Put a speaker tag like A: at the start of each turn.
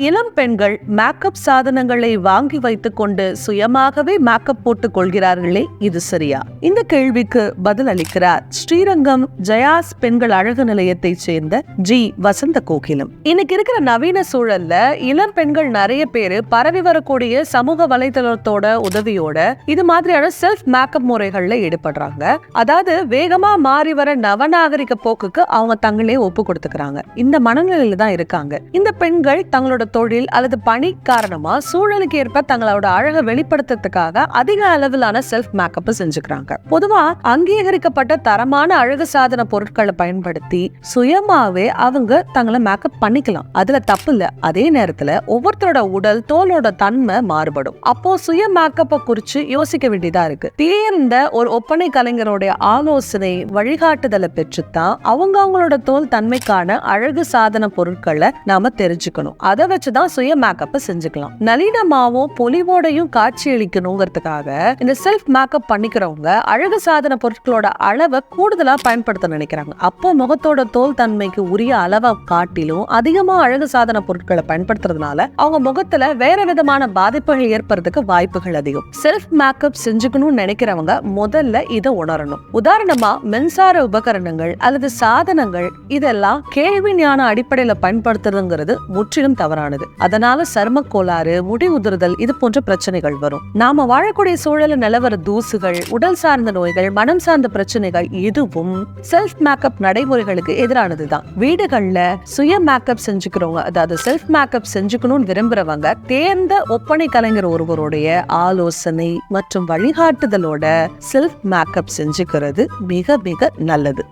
A: இளம் பெண்கள் மேக்கப் சாதனங்களை வாங்கி வைத்துக் கொண்டு சுயமாகவே மேக்கப் போட்டுக் கொள்கிறார்களே இது சரியா? இந்த கேள்விக்கு பதில் அளிக்கிறார் ஸ்ரீரங்கம் ஜயாஸ் பெண்கள் அழகு நிலையத்தைச் சேர்ந்த ஜி. வசந்த கோகிலம் இன்னைக்கு இருக்கிற நவீன சூழல்ல இளம் பெண்கள் நிறைய பேரு பரவி வரக்கூடிய சமூக வலைதளத்தோட உதவியோட இது மாதிரியான செல்ஃப் மேக்கப் முறைகள்ல ஈடுபடுறாங்க. அதாவது வேகமா மாறி வர நவநாகரிக போக்குக்கு அவங்க தங்களே ஒப்பு கொடுத்துக்கிறாங்க. இந்த மனநிலையில தான் இருக்காங்க. இந்த பெண்கள் தங்களோட தொழில் அல்லது பணி காரணமா சூழலுக்கு ஏற்ப தங்களோட அழகை வெளிப்படுத்துறதுக்காக அதிக அளவிலான செல்ஃப் மேக்கப் செஞ்சுக்கிறாங்க. பொதுவா அங்கீகரிக்கப்பட்ட தரமான அழகு சாதன பொருட்களை பயன்படுத்தி சுயமாவே அவங்க தங்களை மேக்கப் பண்ணிக்கலாம். அதுல தப்பு இல்ல. அதே நேரத்துல ஒவ்வொருத்தரோட உடல் தோலோட தன்மை மாறுபடும். அப்போ சுய மேக்கப்பை குறிச்சு யோசிக்க வேண்டியதா இருக்கு. தேர்ந்த ஒரு ஒப்பனை கலைஞருடைய ஆலோசனை வழிகாட்டுதலை பெற்றுத்தான் அவங்க அவங்களோட தோல் தன்மைக்கான அழகு சாதன பொருட்களை நாம தெரிஞ்சுக்கணும். அதை வச்சுதான் சுய மேக்கப்பை செஞ்சுக்கலாம். நளினமாவும் பொலிவோடையும் காட்சி அளிக்கணுங்கிறதுக்காக இந்த செல்ஃப் மேக்கப் பண்ணிக்கிறவங்க அழகு சாதன பொருட்களோட அளவை கூடுதலா பயன்படுத்த நினைக்கிறாங்க. அப்போ முகத்தோட தோல் தன்மைக்கு உரிய அளவை காட்டிலும் அதிகமா அழகு சாதன பொருட்களை பயன்படுத்துறதுனால அவங்க முகத்துல வேற விதமான பாதிப்புகள் ஏற்படுறதுக்கு வாய்ப்புகள் அதிகம். செல்ஃப் மேக்கப் செஞ்சுக்கணும்னு நினைக்கிறவங்க முதல்ல இதை உணரணும். உதாரணமா மின்சார உபகரணங்கள் அல்லது சாதனங்கள் இதெல்லாம் கேள்வி ஞான அடிப்படையில பயன்படுத்துறதுங்கிறது முற்றிலும் தவறானது அதனால சர்ம கோளாறு முடி உதிர்தல் இது போன்ற பிரச்சனைகள் வரும். நாம வாழக்கூடிய சூழல நிலவர தூசுகள் உடல் சார்ந்த நோய்கள் மனம் சார்ந்த பிரச்சனைகள் இதுவும் செல்ஃப் மேக்கப் நடைமுறைகளுக்கு எதிரானதுதான். வீடுகள்ல சுய மேக்கப் செஞ்சுக்கிறவங்க அதாவது செல்ஃப் மேக்கப் செஞ்சுக்கணும்னு விரும்புறவங்க தேர்ந்த ஒப்பனை கலைஞர் ஒருவருடைய ஆலோசனை மற்றும் வழிகாட்டுதலோட செல்ஃப் மேக்கப் செஞ்சுக்கிறது மிக மிக நல்லது.